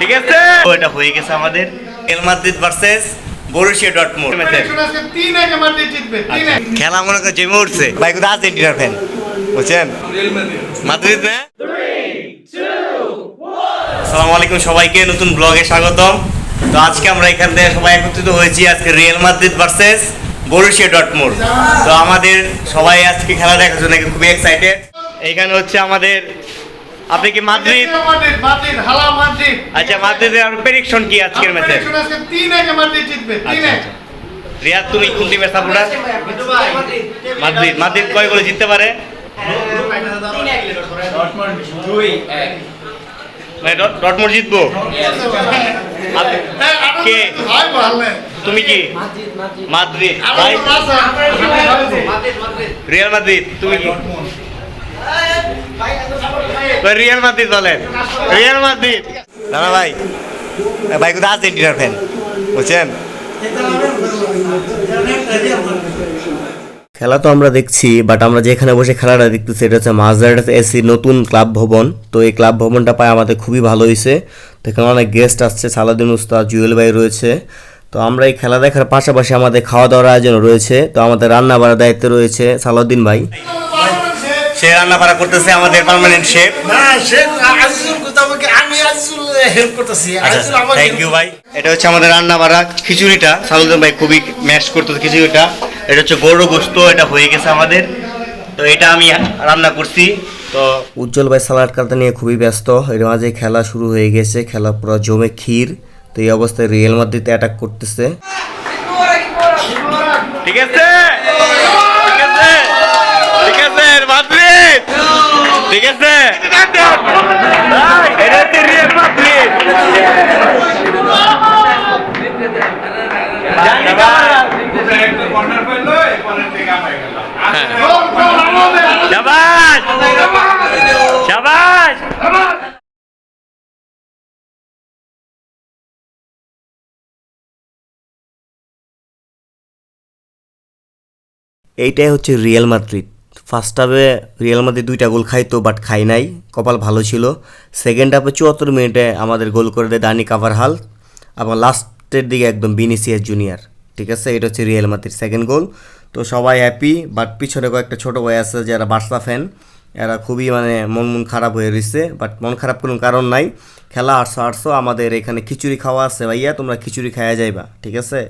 ঠিক আছে? তো এটা হয়ে গেছে আমাদের রিয়াল মাদ্রিদ ভার্সেস বরুশিয়া তিন আগে খেলা মনে করে জমে উঠছে। ভাই আর্জেন্টিনার ফ্যান বুঝছেন? মাদ্রিদ। না আসসালামু আলাইকুম সবাইকে নতুন ব্লগে স্বাগতম। তো আজকে আমরা এখান থেকে সবাই একত্রিত হয়েছি আজকে Real Madrid versus Borussia Dortmund. তো আমাদের সবাই আজকে খেলা দেখার জন্য খুবই এক্সাইটেড এইখানে হচ্ছে আমাদের আপনি কি Madrid? Madrid? Madrid Hala Madrid. আচ্ছা মাদ্রিদের আর প্রেডিকশন কি আজকের ম্যাচে আজকে তিন আগে মাদ্রিদ জিতবে তিন আচ্ছা, আগে রিয়াদ তুমি কোন টিমের সাপোর্টার মাদ্রিদ মাদ্রিদ। কয় গোলে জিততে পারে? মানে ডট- ডটমুন্ড জিতবো? আপনি- হ্যাঁ, কে? ভাই তুমি কি? মাদ্রিদ আছে। রিয়াল মাদ্রিদ তুমি কি? রিয়াল মাদ্রিদ বলেন? Real Madrid. দাদা ভাই। ভাই আর্জেন্টিনার ফ্যান? বুঝছেন? খেলা তো আমরা দেখছি বাট আমরা যেখানে বসে খেলাটা দেখতেছি এটা হচ্ছে মাজারাট এসি নতুন ক্লাব ভবন। তো এই ক্লাব ভবনটা পায় আমাদের খুবই ভালো হয়েছে তো এখানে অনেক গেস্ট আসছে সালাদিন উস্তাদ জুয়েল ভাই রয়েছে। তো আমরা এই খেলা দেখার পাশাপাশি আমাদের খাওয়া দাওয়ার আয়োজন রয়েছে। তো আমাদের রান্না বাড়ার দায়িত্বে রয়েছে সালাউদ্দিন ভাই। সে রান্না বাড়া করতেছে আমাদের পার্মানেন্ট শেফ না সে আজিজুল কথা আমাকে আমি আজিজুল হেল্প করতেছি। আচ্ছা আজিজুল আমাকে থ্যাংক ইউ ভাই। এটা হচ্ছে আমাদের রান্না বাড়া খিচুড়িটা। সালুদ্দিন ভাই খুবই ম্যাশ করতেছে খিচুড়িটা। এটা হচ্ছে গরু গোস্ত এটা হয়ে গেছে আমাদের। তো এটা আমি রান্না করছি। তো উজ্জ্বল ভাই সালাড কাটা নিয়ে খুবই ব্যস্ত। এর মাঝে খেলা শুরু হয়ে গেছে। খেলা পুরো জমে ক্ষীর। তো এই অবস্থায় রিয়েল মাদ্রিদ অ্যাটাক করতেছে। ঠিক আছে ঠিক আছে ঠিক আছে মাদ্রিদ ঠিক আছে এটা হচ্ছে রিয়েল মাদ্রিদ এইটাই হচ্ছে রিয়েল মাদ্রিদ ফার্স্ট হাফে রিয়েল মাদ্রিদ দুইটা গোল খাইতো বাট খাই নাই। কপাল ভালো ছিল। সেকেন্ড হাফে চুয়াত্তর মিনিটে আমাদের গোল করে দেয় দানি কাভার হাল এবং লাস্টের দিকে একদম বিনিসিয়াস জুনিয়র ঠিক আছে? এটা হচ্ছে রিয়েল মাদ্রিদ সেকেন্ড গোল তো সবাই হ্যাপি বাট পিছনে কয়েকটা ছোট ভাই আছে যারা বার্সা ফ্যান এরা খুবই মানে মন মন খারাপ হয়ে রয়েছে বাট মন খারাপ কোনো কারণ নাই। খেলা আটশো আটশো আমাদের এখানে খিচুড়ি খাওয়া আছে ভাইয়া, তোমরা খিচুড়ি খাওয়া যাইবা, ঠিক আছে?